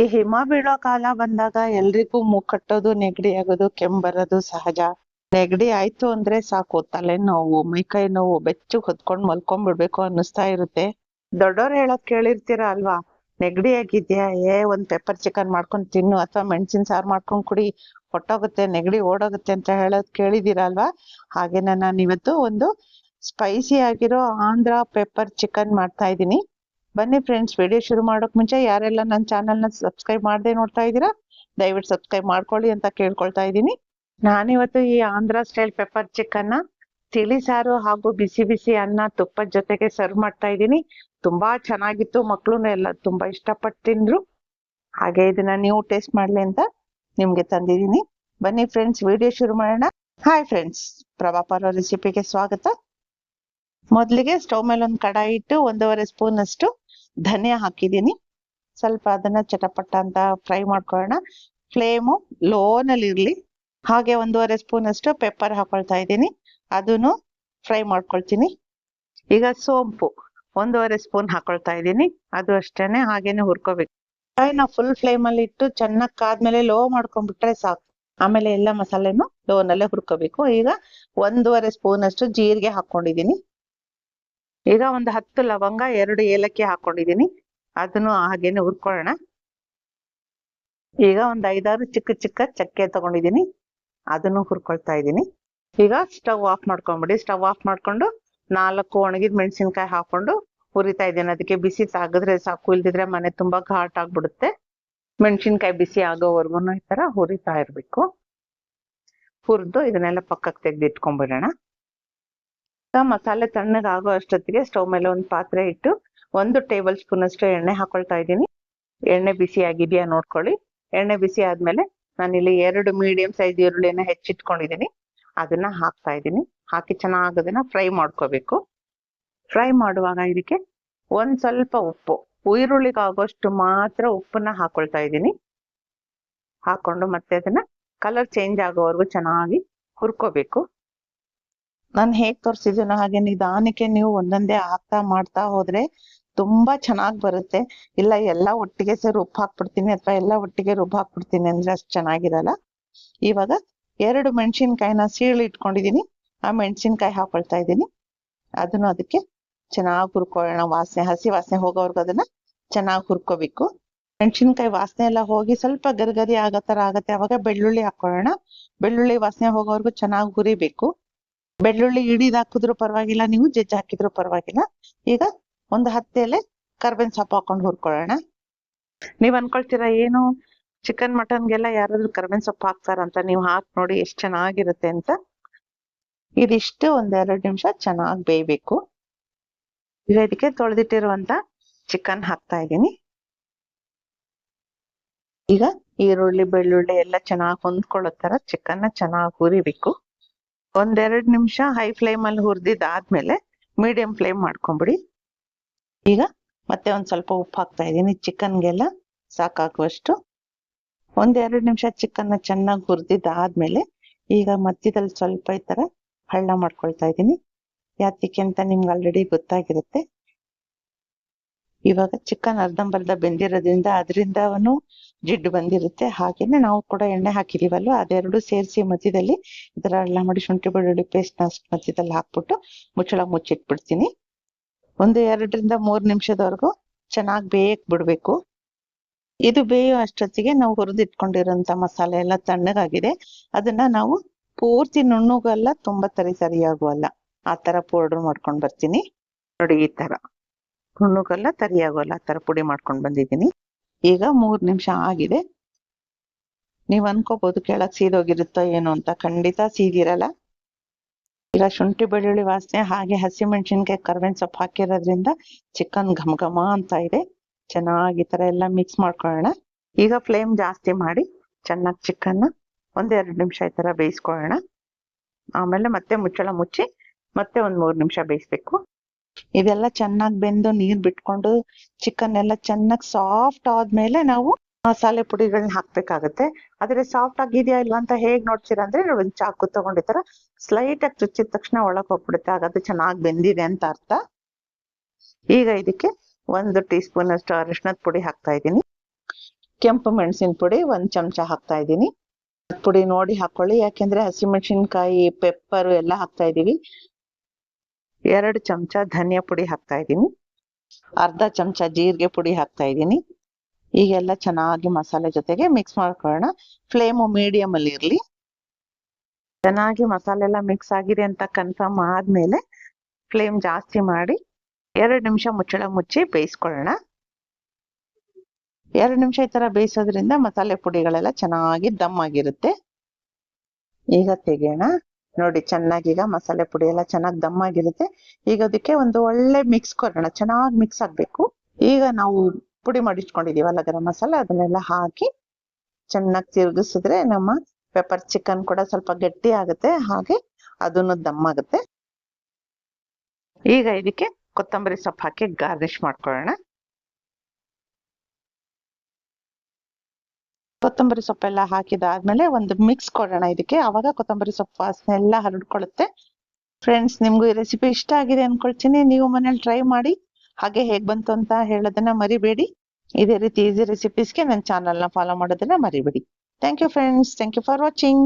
ಈ ಹಿಮ ಬೀಳೋ ಕಾಲ ಬಂದಾಗ ಎಲ್ರಿಗೂ ಮೂಗ್ ಕಟ್ಟೋದು, ನೆಗಡಿ ಆಗೋದು, ಕೆಮ್ಮು ಬರೋದು ಸಹಜ. ನೆಗಡಿ ಆಯ್ತು ಅಂದ್ರೆ ಸಾಕು, ತಲೆನೋವು ಮೈಕೈ ನೋವು, ಬೆಚ್ಚಗ್ ಹೊತ್ಕೊಂಡ್ ಮಲ್ಕೊಂಡ್ಬಿಡ್ಬೇಕು ಅನ್ನಿಸ್ತಾ ಇರುತ್ತೆ. ದೊಡ್ಡೋರ್ ಹೇಳೋದ್ ಕೇಳಿರ್ತೀರ ಅಲ್ವಾ? ನೆಗಡಿ ಆಗಿದ್ಯಾ? ಏ, ಒಂದ್ ಪೆಪ್ಪರ್ ಚಿಕನ್ ಮಾಡ್ಕೊಂಡ್ ತಿನ್ನು ಅಥವಾ ಮೆಣಸಿನ ಸಾರು ಮಾಡ್ಕೊಂಡ್ ಕುಡಿ, ಹೊಟ್ಟೋಗುತ್ತೆ, ನೆಗಡಿ ಓಡೋಗುತ್ತೆ ಅಂತ ಹೇಳೋದ್ ಕೇಳಿದೀರ ಅಲ್ವಾ? ಹಾಗೇನೆ ನಾನು ಇವತ್ತು ಒಂದು ಸ್ಪೈಸಿ ಆಗಿರೋ ಆಂಧ್ರ ಪೆಪ್ಪರ್ ಚಿಕನ್ ಮಾಡ್ತಾ ಇದ್ದೀನಿ. ಬನ್ನಿ ಫ್ರೆಂಡ್ಸ್ ವಿಡಿಯೋ ಶುರು ಮಾಡೋಕೆ ಮುಂಚೆ ಯಾರೆಲ್ಲ ನನ್ನ ಚಾನೆಲ್ನ ಸಬ್ಸ್ಕ್ರೈಬ್ ಮಾಡದೆ ನೋಡ್ತಾ ಇದ್ದೀರಾ, ದಯವಿಟ್ಟು ಸಬ್ಸ್ಕ್ರೈಬ್ ಮಾಡ್ಕೊಳ್ಳಿ ಅಂತ ಕೇಳ್ಕೊಳ್ತಾ ಇದ್ದೀನಿ. ನಾನಿವತ್ತು ಈ ಆಂಧ್ರ ಸ್ಟೈಲ್ ಪೆಪ್ಪರ್ ಚಿಕನ್ನ ತಿಳಿ ಸಾರು ಹಾಗೂ ಬಿಸಿ ಬಿಸಿ ಅನ್ನ ತುಪ್ಪದ ಜೊತೆಗೆ ಸರ್ವ್ ಮಾಡ್ತಾ ಇದ್ದೀನಿ. ತುಂಬಾ ಚೆನ್ನಾಗಿತ್ತು ಮಕ್ಳು ಎಲ್ಲ ತುಂಬಾ ಇಷ್ಟಪಟ್ಟು ತಿಂದ್ರು. ಹಾಗೆ ಇದನ್ನ ನೀವು ಟೇಸ್ಟ್ ಮಾಡ್ಲಿ ಅಂತ ನಿಮ್ಗೆ ತಂದಿದ್ದೀನಿ. ಬನ್ನಿ ಫ್ರೆಂಡ್ಸ್ ವಿಡಿಯೋ ಶುರು ಮಾಡೋಣ. ಹಾಯ್ ಫ್ರೆಂಡ್ಸ್ ಪ್ರಭಾಪರ ರೆಸಿಪಿಗೆ ಸ್ವಾಗತ. ಮೊದಲಿಗೆ ಸ್ಟವ್ ಮೇಲೆ ಒಂದು ಕಡಾಯಿ ಇಟ್ಟು ಒಂದೂವರೆ ಸ್ಪೂನ್ ಅಷ್ಟು ಧನಿಯಾ ಹಾಕಿದ್ದೀನಿ. ಸ್ವಲ್ಪ ಅದನ್ನ ಚಟಪಟ ಅಂತ ಫ್ರೈ ಮಾಡ್ಕೊಳ್ಳೋಣ. ಫ್ಲೇಮು ಲೋನಲ್ಲಿ ಇರ್ಲಿ ಹಾಗೆ ಒಂದೂವರೆ ಸ್ಪೂನ್ ಅಷ್ಟು ಪೆಪ್ಪರ್ ಹಾಕೊಳ್ತಾ ಇದ್ದೀನಿ. ಅದನ್ನು ಫ್ರೈ ಮಾಡ್ಕೊಳ್ತೀನಿ. ಈಗ ಸೋಂಪು ಒಂದೂವರೆ ಸ್ಪೂನ್ ಹಾಕೊಳ್ತಾ ಇದ್ದೀನಿ. ಅದು ಅಷ್ಟೇನೆ ಹಾಗೇನೆ ಹುರ್ಕೋಬೇಕು. ಫ್ರೈನ ಫುಲ್ ಫ್ಲೇಮ್ ಅಲ್ಲಿ ಇಟ್ಟು ಚೆನ್ನಾಗಿ ಕಾದ್ಮೇಲೆ ಲೋ ಮಾಡ್ಕೊಂಡ್ಬಿಟ್ರೆ ಸಾಕು. ಆಮೇಲೆ ಎಲ್ಲ ಮಸಾಲೆನು ಲೋನಲ್ಲೇ ಹುರ್ಕೋಬೇಕು. ಈಗ ಒಂದೂವರೆ ಸ್ಪೂನ್ ಅಷ್ಟು ಜೀರಿಗೆ ಹಾಕೊಂಡಿದ್ದೀನಿ ಈಗ ಒಂದು ಹತ್ತು ಲವಂಗ ಎರಡು ಏಲಕ್ಕಿ ಹಾಕೊಂಡಿದ್ದೀನಿ. ಅದನ್ನು ಹಾಗೇನೆ ಹುರ್ಕೊಳ್ಳೋಣ. ಈಗ ಒಂದು ಐದಾರು ಚಿಕ್ಕ ಚಿಕ್ಕ ಚಕ್ಕೆ ತಗೊಂಡಿದ್ದೀನಿ. ಅದನ್ನು ಹುರ್ಕೊಳ್ತಾ ಇದ್ದೀನಿ. ಈಗ ಸ್ಟವ್ ಆಫ್ ಮಾಡ್ಕೊಂಬಿಡಿ. ಸ್ಟವ್ ಆಫ್ ಮಾಡ್ಕೊಂಡು ನಾಲ್ಕು ಒಣಗಿದ ಮೆಣಸಿನ್ಕಾಯಿ ಹಾಕೊಂಡು ಹುರಿತಾ ಇದ್ದೀನಿ. ಅದಕ್ಕೆ ಬಿಸಿ ತಾಗಿದ್ರೆ ಸಾಕು, ಇಲ್ದಿದ್ರೆ ಮನೆ ತುಂಬಾ ಘಾಟ್ ಆಗ್ಬಿಡುತ್ತೆ. ಮೆಣಸಿನ್ಕಾಯಿ ಬಿಸಿ ಆಗೋವರೆಗೂ ಈ ತರ ಹುರಿತಾ ಇರ್ಬೇಕು. ಹುರಿದು ಇದನ್ನೆಲ್ಲ ಪಕ್ಕಕ್ಕೆ ತೆಗೆದು ಇಟ್ಕೊಂಡ್ಬಿಡೋಣ ಮಸಾಲೆ ತಣ್ಣಗೆ ಆಗೋ ಅಷ್ಟೊತ್ತಿಗೆ ಸ್ಟವ್ ಮೇಲೆ ಒಂದು ಪಾತ್ರೆ ಇಟ್ಟು ಒಂದು ಟೇಬಲ್ ಸ್ಪೂನ್ ಅಷ್ಟು ಎಣ್ಣೆ ಹಾಕೊಳ್ತಾ ಇದ್ದೀನಿ. ಎಣ್ಣೆ ಬಿಸಿ ಆಗಿದೆಯಾ ನೋಡ್ಕೊಳ್ಳಿ. ಎಣ್ಣೆ ಬಿಸಿ ಆದ್ಮೇಲೆ ನಾನಿಲ್ಲಿ ಎರಡು ಮೀಡಿಯಂ ಸೈಜ್ ಈರುಳ್ಳಿನ ಹೆಚ್ಚಿಟ್ಕೊಂಡಿದ್ದೀನಿ. ಅದನ್ನ ಹಾಕ್ತಾ ಇದ್ದೀನಿ. ಹಾಕಿ ಚೆನ್ನಾಗಿ ಅದನ್ನ ಫ್ರೈ ಮಾಡ್ಕೋಬೇಕು. ಫ್ರೈ ಮಾಡುವಾಗ ಇದಕ್ಕೆ ಒಂದ್ ಸ್ವಲ್ಪ ಉಪ್ಪು. ಈರುಳ್ಳಿಗೆ ಆಗೋಷ್ಟು ಮಾತ್ರ ಉಪ್ಪನ್ನ ಹಾಕೊಳ್ತಾ ಇದ್ದೀನಿ. ಹಾಕೊಂಡು ಮತ್ತೆ ಅದನ್ನ ಕಲರ್ ಚೇಂಜ್ ಆಗೋವರೆಗೂ ಚೆನ್ನಾಗಿ ಹುರ್ಕೋಬೇಕು. ನಾನು ಹೇಗ್ ತೋರಿಸಿದ್ದೀನೋ ಹಾಗೆ ನಿಧಾನಕ್ಕೆ ನೀವು ಒಂದೊಂದೇ ಹಾಕ್ತಾ ಮಾಡ್ತಾ ಹೋದ್ರೆ ತುಂಬಾ ಚೆನ್ನಾಗ್ ಬರುತ್ತೆ. ಇಲ್ಲ, ಎಲ್ಲ ಒಟ್ಟಿಗೆ ಸೇರಿ ಉಪ್ಪು ಹಾಕ್ಬಿಡ್ತೀನಿ ಅಥವಾ ಎಲ್ಲಾ ಒಟ್ಟಿಗೆ ರುಬ್ಬ ಹಾಕ್ಬಿಡ್ತೀನಿ ಅಂದ್ರೆ ಅಷ್ಟು ಚೆನ್ನಾಗಿರಲ್ಲ. ಇವಾಗ ಎರಡು ಮೆಣಸಿನ್ಕಾಯಿನ ಸೀಳಿ ಇಟ್ಕೊಂಡಿದೀನಿ. ಆ ಮೆಣಸಿನ್ಕಾಯಿ ಹಾಕೊಳ್ತಾ ಇದ್ದೀನಿ. ಅದನ್ನು ಅದಕ್ಕೆ ಚೆನ್ನಾಗಿ ಹುರ್ಕೊಳ್ಳೋಣ. ವಾಸನೆ, ಹಸಿ ವಾಸನೆ ಹೋಗೋವರೆಗೂ ಅದನ್ನ ಚೆನ್ನಾಗಿ ಹುರ್ಕೋಬೇಕು. ಮೆಣಸಿನ್ಕಾಯಿ ವಾಸನೆ ಎಲ್ಲ ಹೋಗಿ ಸ್ವಲ್ಪ ಗರಿಗರಿ ಆಗೋ ತರ ಆಗತ್ತೆ. ಅವಾಗ ಬೆಳ್ಳುಳ್ಳಿ ಹಾಕೊಳ್ಳೋಣ ಬೆಳ್ಳುಳ್ಳಿ ವಾಸನೆ ಹೋಗೋವರೆಗೂ ಚೆನ್ನಾಗಿ ಹುರಿಬೇಕು. ಬೆಳ್ಳುಳ್ಳಿ ಇಡಿದ್ ಹಾಕಿದ್ರು ಪರವಾಗಿಲ್ಲ, ನೀವು ಜಜ್ಜಿ ಹಾಕಿದ್ರು ಪರವಾಗಿಲ್ಲ. ಈಗ ಒಂದು ಹತ್ತೆಲೆ ಕರ್ಬೇವಿನ ಸೊಪ್ಪು ಹಾಕೊಂಡು ಹುರ್ಕೊಳ್ಳೋಣ. ನೀವ್ ಅನ್ಕೊಳ್ತೀರಾ ಏನು? ಚಿಕನ್ ಮಟನ್ಗೆಲ್ಲ ಯಾರಾದ್ರೂ ಕರ್ಬೇವಿನ ಸೊಪ್ಪು ಹಾಕ್ತಾರಂತ ನೀವು ಹಾಕಿ ನೋಡಿ ಎಷ್ಟ್ ಚೆನ್ನಾಗಿರುತ್ತೆ ಅಂತ. ಇದಿಷ್ಟು ಒಂದೆರಡು ನಿಮಿಷ ಚೆನ್ನಾಗಿ ಬೇಯ್ಬೇಕು. ಈಗ ಇದಕ್ಕೆ ತೊಳೆದಿಟ್ಟಿರುವಂತ ಚಿಕನ್ ಹಾಕ್ತಾ ಇದ್ದೀನಿ. ಈಗ ಈರುಳ್ಳಿ, ಬೆಳ್ಳುಳ್ಳಿ ಎಲ್ಲ ಚೆನ್ನಾಗಿ ಹೊಂದ್ಕೊಳ್ಳೋ ತರ ಚಿಕನ್ ಚೆನ್ನಾಗಿ ಹುರಿಬೇಕು. ಒಂದೆರಡು ನಿಮಿಷ ಹೈ ಫ್ಲೇಮ್ ಅಲ್ಲಿ ಹುರಿದಿದ್ದಾದ್ಮೇಲೆ ಮೀಡಿಯಂ ಫ್ಲೇಮ್ ಮಾಡ್ಕೊಂಬಿಡಿ. ಈಗ ಮತ್ತೆ ಒಂದ್ ಸ್ವಲ್ಪ ಉಪ್ಪು ಹಾಕ್ತಾ ಇದ್ದೀನಿ. ಚಿಕನ್ಗೆಲ್ಲ ಸಾಕಾಗುವಷ್ಟು. ಒಂದೆರಡು ನಿಮಿಷ ಚಿಕನ್ ಚೆನ್ನಾಗಿ ಹುರಿದಿದ್ದಾದ್ಮೇಲೆ ಈಗ ಮಧ್ಯದಲ್ಲಿ ಸ್ವಲ್ಪ ಈ ತರ ಹಳ್ಳ ಮಾಡ್ಕೊಳ್ತಾ ಇದ್ದೀನಿ. ಯಾತಕ್ಕೆ ಅಂತ ನಿಮ್ಗೆ ಆಲ್ರೆಡಿ ಗೊತ್ತಾಗಿರುತ್ತೆ. ಇವಾಗ ಚಿಕನ್ ಅರ್ಧಂಬರ್ಧ ಬೆಂದಿರೋದ್ರಿಂದ ಅದರಿಂದವನು ಜಿಡ್ಡು ಬಂದಿರುತ್ತೆ. ಹಾಗೇನೆ ನಾವು ಕೂಡ ಎಣ್ಣೆ ಹಾಕಿದೀವಲ್ವ, ಅದೆರಡು ಸೇರಿಸಿ ಮಧ್ಯದಲ್ಲಿ ಇದರ ಎಲ್ಲ ಮಾಡಿ ಶುಂಠಿ ಬೆಳ್ಳುಳ್ಳಿ ಪೇಸ್ಟ್ನ ಮಧ್ಯದಲ್ಲಿ ಹಾಕ್ಬಿಟ್ಟು ಮುಚ್ಚಳ ಮುಚ್ಚಿಟ್ಬಿಡ್ತೀನಿ. ಒಂದು ಎರಡರಿಂದ ಮೂರ್ ನಿಮಿಷದವರೆಗೂ ಚೆನ್ನಾಗಿ ಬೇಯಕ್ ಬಿಡ್ಬೇಕು. ಇದು ಬೇಯೋ ಅಷ್ಟೊತ್ತಿಗೆ ನಾವು ಹುರಿದಿಟ್ಕೊಂಡಿರೋಂತ ಮಸಾಲೆ ಎಲ್ಲ ತಣ್ಣಗಾಗಿದೆ. ಅದನ್ನ ನಾವು ಪೂರ್ತಿ ನುಣ್ಣುಗಲ್ಲ ತುಂಬಾ ತರಿ ಸರಿಯಾಗುವಲ್ಲ. ಆ ತರ ಪೌಡರ್ ಮಾಡ್ಕೊಂಡ್ ಬರ್ತೀನಿ. ನೋಡಿ ಈ ತರ. ನುಣ್ಣಗಲ್ಲ ತರಿಯಾಗೋಲ್ಲ, ಆ ಥರ ಪುಡಿ ಮಾಡ್ಕೊಂಡ್ ಬಂದಿದ್ದೀನಿ. ಈಗ ಮೂರು ನಿಮಿಷ ಆಗಿದೆ. ನೀವ್ ಅನ್ಕೋಬಹುದು ಕೆಳಗೆ ಸೀದೋಗಿರುತ್ತೋ ಏನೋ ಅಂತ. ಖಂಡಿತ ಸೀದಿರಲ್ಲ. ಈಗ ಶುಂಠಿ ಬೆಳ್ಳುಳ್ಳಿ ವಾಸನೆ, ಹಾಗೆ ಹಸಿ ಮೆಣಸಿನ್ಕಾಯಿ ಕರ್ಬೇವಿನ ಸೊಪ್ಪು ಹಾಕಿರೋದ್ರಿಂದ ಚಿಕನ್ ಘಮ ಘಮ ಅಂತ ಇದೆ. ಚೆನ್ನಾಗಿ ಈ ತರ ಎಲ್ಲ ಮಿಕ್ಸ್ ಮಾಡ್ಕೊಳ್ಳೋಣ. ಈಗ ಫ್ಲೇಮ್ ಜಾಸ್ತಿ ಮಾಡಿ ಚೆನ್ನಾಗಿ ಚಿಕನ್ ಒಂದೆರಡು ನಿಮಿಷ ಈ ತರ ಬೇಯಿಸ್ಕೊಳ್ಳೋಣ. ಆಮೇಲೆ ಮತ್ತೆ ಮುಚ್ಚಳ ಮುಚ್ಚಿ ಮತ್ತೆ ಒಂದು ಮೂರು ನಿಮಿಷ ಬೇಯಿಸ್ಬೇಕು. ಇದೆಲ್ಲ ಚೆನ್ನಾಗಿ ಬೆಂದು ನೀರ್ ಬಿಟ್ಕೊಂಡು ಚಿಕನ್ ಎಲ್ಲ ಚೆನ್ನಾಗಿ ಸಾಫ್ಟ್ ಆದ್ಮೇಲೆ ನಾವು ಮಸಾಲೆ ಪುಡಿಗಳನ್ನ ಹಾಕ್ಬೇಕಾಗತ್ತೆ. ಆದ್ರೆ ಸಾಫ್ಟ್ ಆಗಿದೆಯಾ ಇಲ್ಲ ಅಂತ ಹೇಗ್ ನೋಡ್ತೀರಾ ಅಂದ್ರೆ ಒಂದ್ ಚಾಕು ತಗೊಂಡಿತರ ಸ್ಲೈಟ್ ಆಗಿ ಚುಚ್ಚಿದ ತಕ್ಷಣ ಒಳಗ್ ಹೋಗ್ಬಿಡುತ್ತೆ. ಹಾಗಾದ್ರೆ ಚೆನ್ನಾಗಿ ಬೆಂದಿದೆ ಅಂತ ಅರ್ಥ. ಈಗ ಇದಕ್ಕೆ ಒಂದು ಟೀ ಸ್ಪೂನ್ ಅಷ್ಟು ಅರಿಶಿನದ ಪುಡಿ ಹಾಕ್ತಾ ಇದ್ದೀನಿ. ಕೆಂಪು ಮೆಣಸಿನ ಪುಡಿ ಒಂದ್ ಚಮಚ ಹಾಕ್ತಾ ಇದ್ದೀನಿ. ಪುಡಿ ನೋಡಿ ಹಾಕೊಳ್ಳಿ. ಯಾಕೆಂದ್ರೆ ಹಸಿಮೆಣಸಿನ್ಕಾಯಿ ಪೆಪ್ಪರ್ ಎಲ್ಲ ಹಾಕ್ತಾ ಇದೀವಿ ಎರಡು ಚಮಚ ಧನಿಯಾ ಪುಡಿ ಹಾಕ್ತಾ ಇದ್ದೀನಿ. ಅರ್ಧ ಚಮಚ ಜೀರಿಗೆ ಪುಡಿ ಹಾಕ್ತಾ ಇದ್ದೀನಿ. ಈಗೆಲ್ಲ ಚೆನ್ನಾಗಿ ಮಸಾಲೆ ಜೊತೆಗೆ ಮಿಕ್ಸ್ ಮಾಡ್ಕೊಳ್ಳೋಣ. ಫ್ಲೇಮು ಮೀಡಿಯಮ್ ಅಲ್ಲಿ ಇರ್ಲಿ. ಚೆನ್ನಾಗಿ ಮಸಾಲೆ ಎಲ್ಲ ಮಿಕ್ಸ್ ಆಗಿದೆ ಅಂತ ಕನ್ಫರ್ಮ್ ಆದ್ಮೇಲೆ ಫ್ಲೇಮ್ ಜಾಸ್ತಿ ಮಾಡಿ ಎರಡು ನಿಮಿಷ ಮುಚ್ಚಳ ಮುಚ್ಚಿ ಬೇಯಿಸ್ಕೊಳ್ಳೋಣ. ಎರಡು ನಿಮಿಷ ಈ ತರ ಬೇಯಿಸೋದ್ರಿಂದ ಮಸಾಲೆ ಪುಡಿಗಳೆಲ್ಲ ಚೆನ್ನಾಗಿ ದಮ್ ಆಗಿರುತ್ತೆ. ಈಗ ತೆಗೆಯೋಣ. ನೋಡಿ ಚೆನ್ನಾಗಿ ಈಗ ಮಸಾಲೆ ಪುಡಿ ಎಲ್ಲ ಚೆನ್ನಾಗಿ ದಮ್ ಆಗಿರುತ್ತೆ. ಈಗ ಅದಕ್ಕೆ ಒಂದು ಒಳ್ಳೆ ಮಿಕ್ಸ್ ಕೊಡೋಣ. ಚೆನ್ನಾಗಿ ಮಿಕ್ಸ್ ಆಗ್ಬೇಕು. ಈಗ ನಾವು ಪುಡಿ ಮಾಡಿಟ್ಕೊಂಡಿದೀವಲ್ಲ ಗರಂ ಮಸಾಲೆ, ಅದನ್ನೆಲ್ಲ ಹಾಕಿ ಚೆನ್ನಾಗಿ ತಿರುಗಿಸಿದ್ರೆ ನಮ್ಮ ಪೆಪ್ಪರ್ ಚಿಕನ್ ಕೂಡ ಸ್ವಲ್ಪ ಗಟ್ಟಿ ಆಗುತ್ತೆ. ಹಾಗೆ ಅದನ್ನು ದಮ್ ಆಗುತ್ತೆ. ಈಗ ಇದಕ್ಕೆ ಕೊತ್ತಂಬರಿ ಸೊಪ್ಪು ಹಾಕಿ ಗಾರ್ನಿಶ್ ಮಾಡ್ಕೊಳ್ಳೋಣ. ಕೊತ್ತಂಬರಿ ಸೊಪ್ಪೆಲ್ಲ ಹಾಕಿದಾದ್ಮೇಲೆ ಒಂದು ಮಿಕ್ಸ್ ಕೊಡೋಣ ಇದಕ್ಕೆ. ಅವಾಗ ಕೊತ್ತಂಬರಿ ಸೊಪ್ಪು ವಾಸನೆ ಎಲ್ಲ ಹರಡ್ಕೊಳ್ಳುತ್ತೆ ಫ್ರೆಂಡ್ಸ್ ನಿಮ್ಗೂ ಈ ರೆಸಿಪಿ ಇಷ್ಟ ಆಗಿದೆ ಅನ್ಕೊಳ್ತೀನಿ. ನೀವು ಮನೇಲಿ ಟ್ರೈ ಮಾಡಿ, ಹಾಗೆ ಹೇಗ್ ಬಂತು ಅಂತ ಹೇಳೋದನ್ನ ಮರಿಬೇಡಿ. ಇದೇ ರೀತಿ ಈಸಿ ರೆಸಿಪೀಸ್ಗೆ ನನ್ನ ಚಾನಲ್ನ ಫಾಲೋ ಮಾಡೋದನ್ನ ಮರಿಬೇಡಿ. Thank you friends thank you for watching